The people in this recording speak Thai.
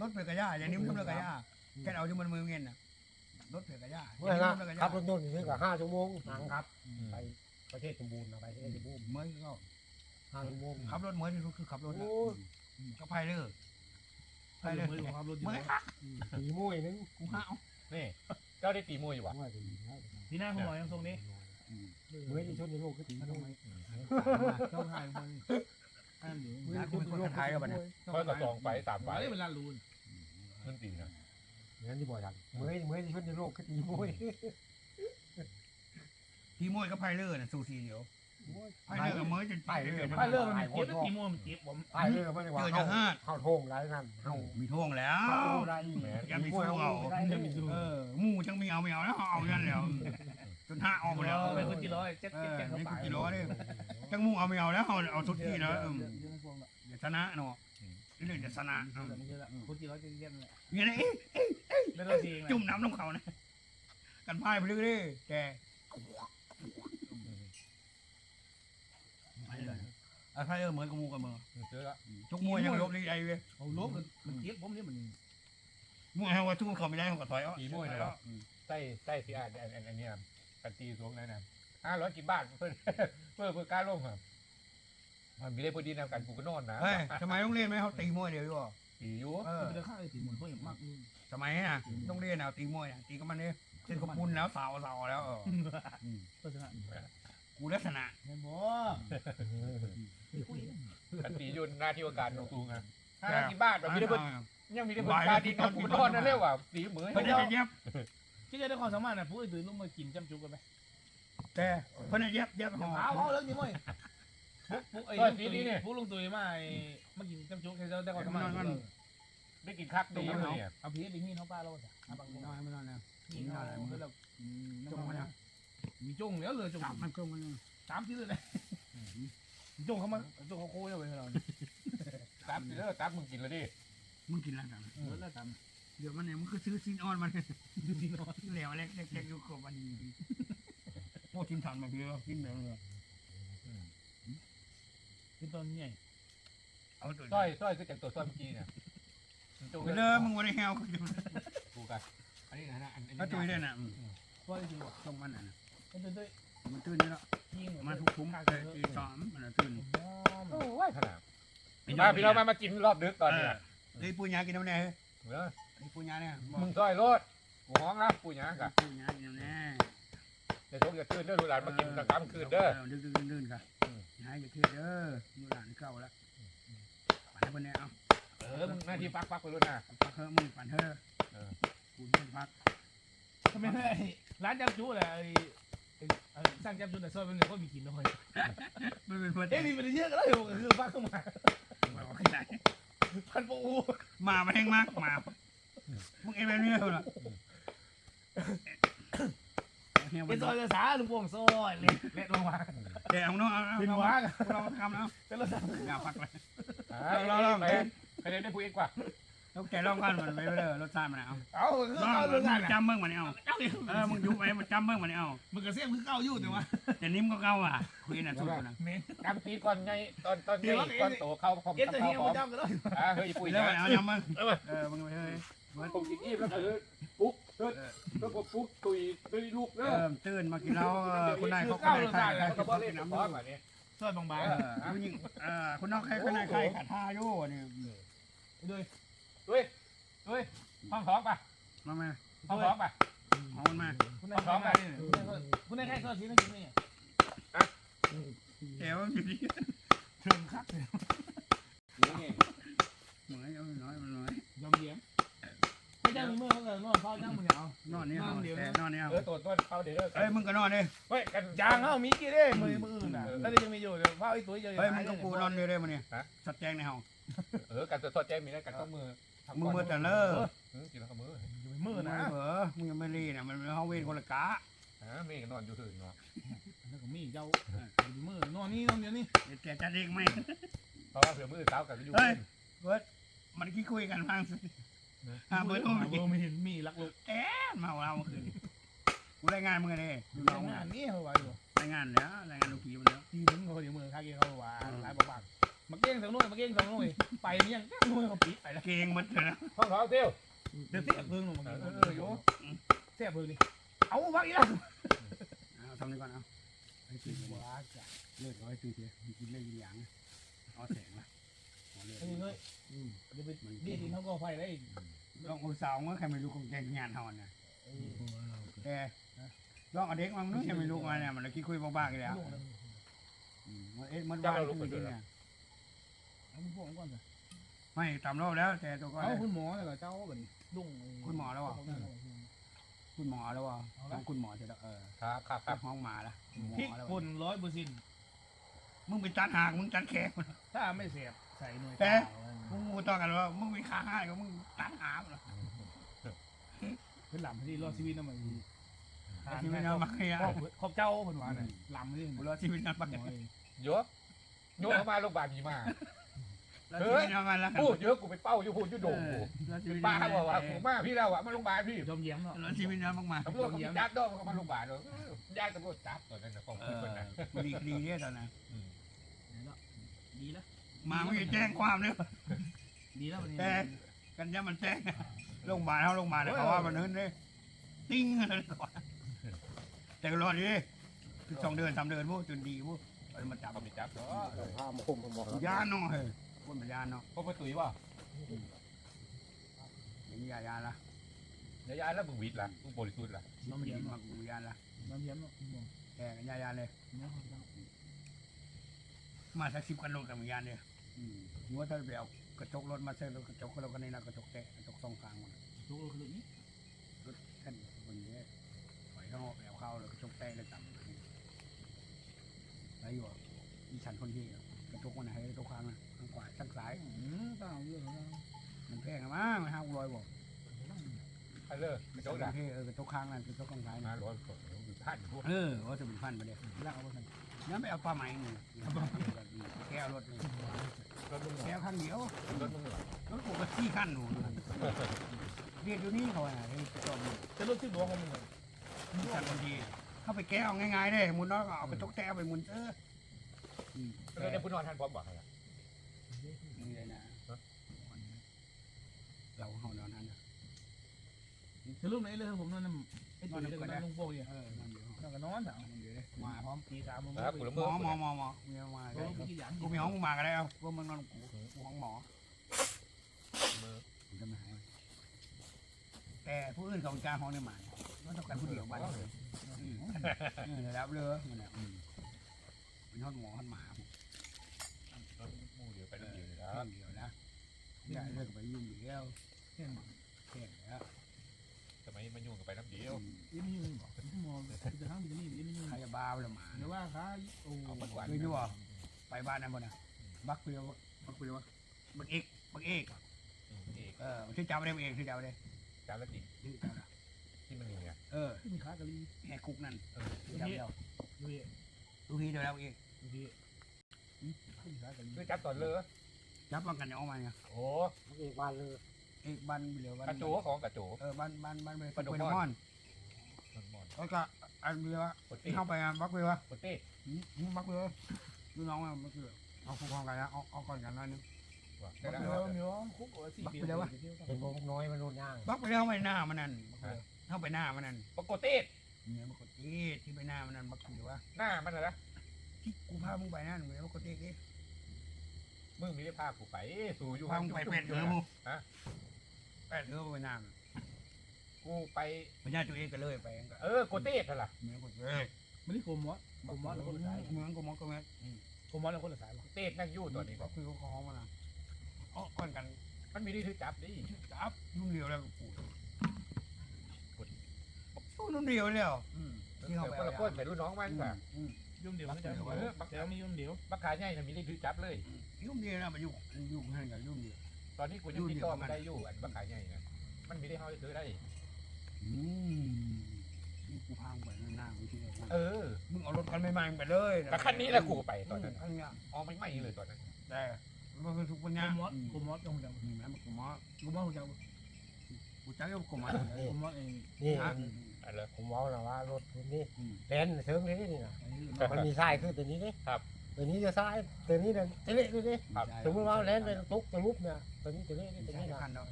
รถเปลือกกระยาอย่างนี้มันเปลือกกระยาแค่เอาที่มันมือเงี้ยน่ะรถเปลือกกระยาเมื่อนะขับรถยนต์นี่ก็ห้าชั่วโมงหางครับ ไปประเทศสมบูรณ์นะไปประเทศสมบูรณ์เมื่อก็ห้าชั่วโมงขับรถเมื่อที่รู้คือขับรถโอ้ก็ไปเลยไปไปเลเลยยขับรถอยู่เมื่อตีมุ้ยนึงกูห้าวนี่เจ้าได้ตีมวยอยู่วะว่าจะมีพี่หน้าหัวยังทรงนี้เมื่อที่ชนในโลกก็ตีมุ้ยเจ้าชายคนอันนี้เมื่อที่ชนในโลกก็ตีมุ้ยเพราะกระสองไปสามไปไปเวลาลูน มันตีนะงั้นที่บ่อยทันเมื่อเมื่อที่ชนในโลกก็ตีมุ้ยทีมวยก็ไปเลยน่ะสู้ทีเดียวไปเลยกับเมื่อจนไปเลยไปเริ่มมันเจ็บตีมัวมันเจ็บผมไปเลยไม่ได้ว่าเข้าโทงไรนั่นเข้ามีท่วงแล้วไรยังมีสู้เอาเออหมู่จังมีเอาไม่เอาแล้วเอาอย่างนั้นแล้วจนห้าออกหมดแล้วไปคนจีร้อยเจ็บเอเจ็บอเจ็บเข้านี่ไปกูกิโลนี่จังหมู่เอาไม่เอาแล้วเอาเอาทุกที่แล้วเดี๋ยวชนะเนาะ นี่เลยจะชนะคนจีร้อยจะเยี่ยมเลยอย่างนี้แล้วเราเองจุ่มน้ำลงเขานะ กันพายไปเรื่อยๆแกไปเลยเอาใครเออเหมือนกับมูกับมือเจอละทุกมวยยังลบลีไอเว้ยเอาลบมันเจ็บผมนี่มันมวยให้ว่าทุกเขาไม่ได้เขาก็ถอยเอาตีมวยเลยเหรอใส่ใส่สีอ่านอันอันนี้กันตีสวงนั่นนะห้าร้อยกี่บาทเพื่อเพื่อเพื่อกล้าลงอะ มันมีได้พอดีนะกันกูก็นอนนะเฮ้ยทำไมต้องเล่นไหมเขาตีมวยเดียวอยู่ตีอยู่เออมันจะฆ่าไอ้ตีมันเพิ่มมากสมัยน่ะต้องเล่นเอาตีมวยน่ะตีกับมันเนี่ยเส้นขบุนแล้วสาวสาวแล้วเออเพราะฉะนั้นกูลักษณะเห็นบ่กันตีอยู่หน้าที่ว่าการตรงๆนะห้าร้อยกี่บาทแบบมีได้พอยังมีได้พอไหวการตีนอนกูนอนนั่นเรียกว่าตีเหมือนเพิ่นได้เย็บที่จะได้ความสามารถนะผู้อื่นตื่นลงมากินจ้ำจุกกันไหมแต่เพิ่นได้เย็บเย็บห่อเอาเอาเรื่องนี้มั้ย ปุ๊กไอ้ปุ๊กลุงตุยมาไอ้มากินจ้ำจุกให้เราได้ความสามารถได้กินคักดีเลยเอาพีไปหิ้งเขาป้าเราจ้ะเอาบางน้อยไม่น้อยแล้วหิ้งเขาเราจงมาเนี่ยมีจงแล้วเลยจงจับมันก็มันสามที่เลยจงเขามาจงเขาโค้ยเอาไว้ให้เราตับเด้อตับมึงกินแล้วดิมึงกินแล้วกันเออแล้วทเดี๋ยวมันเนี่ยมันก็ซื้อซีนออนมันำดูดีเนาะเหลวเล็กเล็กอยู่กับมันโอ้ทิมทันมาเพื่อกินเลย เป็นตอนใหญ่เอาตัวสร้อยสร้อยก็จากตัวสร้อยเมื่อกี้เนี่ยจงไปเลยมึงวันนี้แฮวก็อยู่กูกันอันนี้นะอันนี้ก็ตุยได้น่ะก็จริงว่ะต้องมันอะเป็นตัวมันตื่นนี่แล้วยิงมาทุกทุ่มเลยตีสามมันตื่นโอ้ยขนาดมาพี่เรามามากินรอบดึกตอนนี้ไอ้ปุญญากินน้ำแน่เออไอ้ปุญญาเนี่ยมึงซอยรถกูห้องนะกูยังกะปุญญากินน้ำแน่เดี๋ยวโชคจะตื่นเด้อลูกหลานมากินกลางคืนเด้อดึกดึกดื่นค่ะหายอย่าเครียดเด้อดูหลานเก่าแล้วปั่นให้คนนี้เอาเออมึงหน้าที่ฟักฟักไปรุ่นนะพักเถอะมึงปั่นเถอะกูไม่พักทำไมร้านจ้ำจุแหละไอ้สร้างจ้ำจุแต่ซอยเป็นหนึ่งก็มีกินน้อยไม่เป็นเพื่อนเอ้ยมีเป็นเยอะก็ได้คือฟักเข้ามาพันปูมามาแห้งมากมามึงเอ็มแบบนี้เหรอเฮียเป็เป็นนซซออยยภาษาลุงพวงซอยเล็ดเล็ดลงมา เดี๋ยวน้องเอาเป็นเอาว้าเราทำแล้วเป็นรถอย่าพักเลยเราเราไปไปเรียนได้พูดเองกว่าแล้วแกลองกันมันไปเลยรสชาติมันเอาเอาลองเอามึเรื่องงานจำเบิ้งมันเอาเออมึงยุบไปมันจำเบิ้งมันเอามันกระเสียงคือเก้าอยู่แต่ว่าแต่นิ่มก็เก่าอะคุยน่ะสุดนะเมนกำปีก่อนไงตอนตอนไงก่อนโตเข้าพร้อมเอ็นกับตัวข้าวเฮียพร้อมันมจำกันเลยอ่าเฮ้ยปุ๋คุยยแล้วนะเอาจำมึงเออมึงไปเฮ้ยผมกินอิ่มแล้วคือปุ๊ก เฮ้ยแล้วก็ปุ๊กตุยตุยลูกเอเด้ออตื่นมากินเหล้าคนนายเขาคนเก้านายใส่ใครแล้วใครก็บ่กิเล่นน้ำน้ำร้อนบบนี้ซอยบางเออผู้หญิงเออคนนอกใครคนนายใครขัดท่าอยู่นี่ๆด้วยเฮ้ยเฮ้ยห้องท้องป่ะมาไหมห้องท้องป่ะเอามันมาคุณนายคุณนายคุณนายแค่ซอยชิ้นนึงกินนี่เดี๋ยวอยู่ดีเทิงคักเลย เข้าเดี๋ยวเอ้ยมึงก็นอนดิเฮ้ยกันยางเขามีกี่เด้มือมืออื่นอะแล้วยังมีอยู่เดี๋ยวเฝ้าไอ้ตัวเยอะเฮ้ยมึงต้องกูนอนดิเด้มันเนี่ยสัตว์แจงในห้องเออกันตัวสดใจมีนะกันต้องมือมึงมือแต่เลิกกินแล้วก็มือมือนะเหรอมึงยังไม่รีนะมันห้องเวรคนละกะอ่าไม่นอนอยู่หื่นเนาะแล้วก็มีเจ้ามือนอนนี่นอนเดี๋ยวนี้แกจัดเองไหมเพราะว่าเผื่อมือเช้ากันอยู่เฮ้ยเบิร์ดมันขี้คุยกันฟังสิอ่าเบิร์ดโทรมาเบอร์มีมีรักลูกแอนมาเอาเมื่อคืน กูรายงานมึงเลยดูงน้องานนี่เขาไว้อยู่รายงานแล้วรายงานลูกผีมันแล้วทีนึงเขาเดี๋ยวมือข้าเกี่ยวเขาว่าหลายบ้างรมาเก้งสองหน่วยมาเก้งสองหน่วยไปนี่ยังหน่วยเขาปิดไปแล้วเก่งมันเลยนะห้องเขาเที่ยวเดี๋ยวเสียเพิ่งลงมาเอเก้งอเออโยเสียเพิ่งนี่เอาวักอีกแล้วเอาทำนี่ก่อนเอาไอ้ตื่นว้าจ้ะเลือดร้อยตื่นเสียกินเล่นกินอย่างเอาแสงละเอาเลือดเฮ้ยเฮ้ยเดี๋ยวไปดีดีเขาก็ไฟได้ลองเอาสาวเมื่อใครไม่รู้คงแกงงานเฮาเนี่ยแต่ ลองเอาเด็กมามึงใครไม่รู้มาเนี่ยมันคิดคุยบ้าๆกันแล้วลูกนึงมันเอ๊ะมันบ้าจริงๆเนี่ยเอาคุณพ่อก่อนเลยไม่ตามรอบแล้ว แต่ตัวก็เอาคุณหมอเลยเหรอเจ้าแบบลุงคุณหมอแล้วอะคุณหมอแล้วอะต้องคุณหมอจะเออครับครับคตัรัดบห้องมาแล้วหมพริกอแล้วคนร้อยเปอร์เซ็นต์มึงไปจัดหากมึงจัดแขกถ้าไม่เสียบใส่หน่วยมึงกูต่อกันว่ามึงมีค่าให้ก็มึงตัดหาเหรอขึ้นหลังที่รอดชีวิตนั่นมัน ชีวิตเรามาเฮียขอบเจ้าคนว่าน่ะหลังนี่กูรอชีวิตเราปักหมอโยโยเข้ามาโรงพยาบาลมีมาชีวิตเรามาแล้วพูดเยอะกูไปเป้าอยู่พูดอยู่โด่งกูป้าบอกว่าผมมาพี่เราอะมาโรงพยาบาลพี่จอมเยี่ยมเนาะรอชีวิตเรามากตำรวจเขาจับดอกเขามาโรงพยาบาลเลยญาติตำรวจจับตอนนั้นนะของๆเอคุณอคนนั้นดีดีเนี่ยตอนนั้นดีแล้วมาไม่แจ้งความเลยดีแล้ววันนี้แต่กันยามันแจ้งโรงพยาบาลเขาโรงพยาบาลเขาว่ามันเฮินเลยติ้งอะไรก่อน แต่ก็รอดดิคือสองเดือนสามเดือนพวกจนดีพวกเอามาจับเขาไม่จับเนาะผ้ามาคุมผมบอกยานเนาะเฮ้ยพูดมายานเนาะพวกไปตุยว่าอย่างนี้ยายานละเดี๋ยวยายแล้วมึงวิทย์ล่ะมึงบริสุทธิ์ล่ะน้ำเยี่ยมมาเนาะกูยานละน้ำเยี่ยมเนาะแกกันยายานเลยเนี่ยมาสักสิบกันโลกับยานเลยหัวถ้าไปเอากระจกรถมาเซ็นรถกระจกเราก็นี่นะกระจกแตะกระจกสองข้างมันทุกคนเลยนี่รถท่านคนนี้ปล่อยเข้าไปเอาเข้าแล้วกระจกแตะแล้วจับแล้วอยู่อีฉันคนที่กระจกมันให้กระจกข้างนะข้างขวาข้างซ้ายอืมต้องเอาเยอะนะมันแพงอะมั้งมันห้าร้อยบอกใครเลิกกระจกกด่าเทเออกระจกข้างนั่นกระจกข้างซ้ายมานะร้อยท่านพวกเออว่าจะเป็นพันไปเลยแล้วเอาไปพันแล้วไม่เอาปลาไหมนี่แก้วรถนี่รถมึงแก้วข้างเดียวรถมึงเหรอรถผมก็ขี้ขั้นหนูเรียกอยู่นี่เขาอะไอ้จอมจะรู้สึกดวงของมึงเลย ฉันคนดีเข้าไปแก้วง่ายๆได้มุนน้อยก็เอาไปตกแต้ไปมุนเออแล้วได้ผู้นอนท่านพร้อมบอกอะไรนี่เลยนะเราเฮานอนนั้นจะรู้ไหนเลยผมนั่นไอ้ตัวนี้ก็นั่งลุงโป่งอยู่เออนอนอยู่นั่งกันอนถามนอนอยู่เลยมาพร้อมตีสามมึงครับกูละหมเมออหมอหมอหมอมีมาโอ้กูมีห้องมาก็ได้เอาว่ามันนอนกูกูห้องหมอมือจะม่หายแต่ผู้อื่นเขาจ้างห้องเนี่ยมา เออรับเลยนี่แหละเป็นห้องหมอห้องหมารถมูเดียวไปรถเดียวเลยห้นะองเดียวนะได้เลิกไปยุ่งเดียวเห็นแค่แล้วทำไมมันยุ่งกันไปน้ำเดียวยี่นี่มึงบอกมองจะห้างจะนี่ยี่นี่มึงใครบ้าเลยมาเดี๋ยวว่าขาโอ้เปันวันเคยอยู่อะไปบ้านนั่นบ่นะบักเปรียวบักเปรียวบักเอกบักเอกเอกเออที่จำได้บักเอกที่จำได้จานละติที่จำได้ ที่มันมีไงเออมีขากะลีแหกคุกนั่นเออที่จำได้ดูดิลูกพี่เดี๋ยวแล้วเอกดูดิมีขากะลีคือจับตอนเลยจับบังกันออกมาไงโอ้เอกบ้านเลยเอกบ้านเหลือบ้านกระโจของกระโจเออบ้านบ้านบ้านไปปะดกไปม่อนนอนมันหมดแล้วก็อันเดียวปกติที่เข้าไปอะบักเปรียวปกติบักเปรียวลูกน้องอะบักเปรียวเอาคู่ครองกันนะเอาเอาก่อนกันหน่อยนึงว่ะเดี๋ยวเดี๋ยวคุกสี่ปีเห็นบอกน้อยมันโดนย่างบักเปรียวเข้าไปหน้ามันนั่น เข้าไปหน้ามันนั่นปกติเนี่ยบักเตีที่ไปหน้ามันนั่นบักเปรียวหน้ามันนะที่กูพามึงไปนั่นเหมือนบักเตีดิมึงมีได้พากูไปสู่อยู่พามึงไปเป็ดเหรอมึงฮะเป็ดเหรอไปหน้ากูไปพญาตัวเองก็เลยไปเองก็เออโกเต้นั่นล่ะเหมือนกับเอ้ยมันนี่โกมอสโกมอสแล้วคนละสายเหมือนกับมองกับแม่โกมอสแล้วคนละสายเต้นั่งอยู่ตัวนี้ก็คือเขาคล้องมันนะเอาก่อนกัน มันมีที่ถือจับดิจับนุ่มเดียวแล้วกูกู นุ่มเดียวแล้วที่เขาไปคนละคนไปรู้น้องมันค่ะยุ่งเดียวไม่ใช่เดี๋ยวมียุ่งเดียวบักขาใหญ่น่ะมีที่ถือจับเลย ยุ่มเดียวนะมันยุ่งยุ่งให้กับยุ่มเดียวตอนนี้กูยังติดต่อมาได้อยู่อันบักขาใหญ่นะมันมีได้เฮาถือได้ อืมกูพาไปหน้ากูที่เออมึงเอารถคันใหม่ๆไปเลยแต่คันนี้แหละกูไปตอนนั้นคันนี้อ๋อไม่ไหม้เลยตอนนั้น แต่มันคือทุกปัญโกญามอสโกมอสตรงจังนี่แม่กูมอโกมอสของจังกูจักกูมาโกมอสเองนี่ อันเลยผมเอานะว่ารถคุณนี่แลนเทิงนี่นี่นะไอ้นี่มันมีทรายขึ้นตัวนี้นี่ครับไปตัวนี้จะซ้ายตัวนี้เนี่ยจะเละดูดิครับ สมมติว่าแลนไปตุกตะลุบเนี่ยตัวนี้จะเละนี่ตัวใช่นี้นะ พันเนาะ